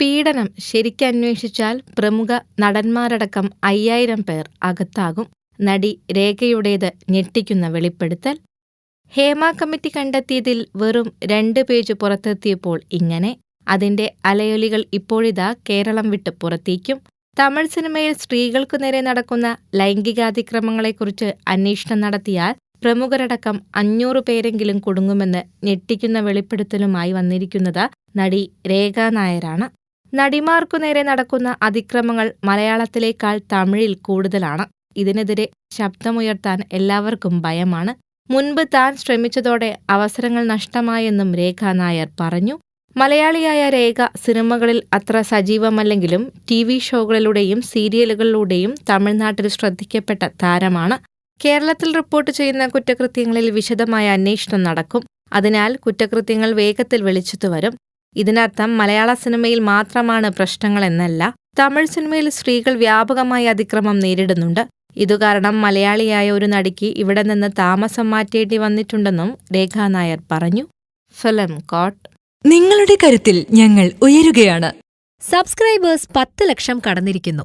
പീഡനം ശരിക്കന്വേഷിച്ചാൽ പ്രമുഖ നടന്മാരടക്കം അയ്യായിരം പേർ അകത്താകും. നടി രേഖയുടേത് ഞെട്ടിക്കുന്ന വെളിപ്പെടുത്തൽ. ഹേമ കമ്മിറ്റി കണ്ടെത്തിയതിൽ വെറും രണ്ട് പേജ് പുറത്തെത്തിയപ്പോൾ ഇങ്ങനെ. അതിന്റെ അലയൊലികൾ ഇപ്പോഴിതാ കേരളം വിട്ട് പുറത്തേക്കും. തമിഴ് സിനിമയിൽ സ്ത്രീകൾക്കു നേരെ നടക്കുന്ന ലൈംഗികാതിക്രമങ്ങളെക്കുറിച്ച് അന്വേഷണം നടത്തിയാൽ പ്രമുഖരടക്കം അഞ്ഞൂറ് പേരെങ്കിലും കുടുങ്ങുമെന്ന് ഞെട്ടിക്കുന്ന വെളിപ്പെടുത്തലുമായി വന്നിരിക്കുന്നത് നടി രേഖ നായരാണ്. നടിമാർക്കു നേരെ നടക്കുന്ന അതിക്രമങ്ങൾ മലയാളത്തിലേക്കാൾ തമിഴിൽ കൂടുതലാണ്. ഇതിനെതിരെ ശബ്ദമുയർത്താൻ എല്ലാവർക്കും ഭയമാണ്. മുൻപ് താൻ ശ്രമിച്ചതോടെ അവസരങ്ങൾ നഷ്ടമായെന്നും രേഖ നായർ പറഞ്ഞു. മലയാളിയായ രേഖ സിനിമകളിൽ അത്ര സജീവമല്ലെങ്കിലും ടി വി ഷോകളിലൂടെയും സീരിയലുകളിലൂടെയും തമിഴ്നാട്ടിൽ ശ്രദ്ധിക്കപ്പെട്ട താരമാണ്. കേരളത്തിൽ റിപ്പോർട്ട് ചെയ്യുന്ന കുറ്റകൃത്യങ്ങളിൽ വിശദമായ അന്വേഷണം നടക്കും. അതിനാൽ കുറ്റകൃത്യങ്ങൾ വേഗത്തിൽ വെളിച്ചത്തു വരും. ഇതിനർത്ഥം മലയാള സിനിമയിൽ മാത്രമാണ് പ്രശ്നങ്ങളെന്നല്ല തമിഴ് സിനിമയിൽ സ്ത്രീകൾ വ്യാപകമായി അതിക്രമം നേരിടുന്നുണ്ട്. ഇതുകാരണം മലയാളിയായ ഒരു നടിക്ക് ഇവിടെ നിന്ന് താമസം മാറ്റേണ്ടി വന്നിട്ടുണ്ടെന്നും രേഖാ നായർ പറഞ്ഞു. ഫിലിം കോട്ട്. നിങ്ങളുടെ കരുത്തിൽ ഞങ്ങൾ ഉയരുകയാണ്. സബ്സ്ക്രൈബേഴ്സ് പത്ത് ലക്ഷം കടന്നിരിക്കുന്നു.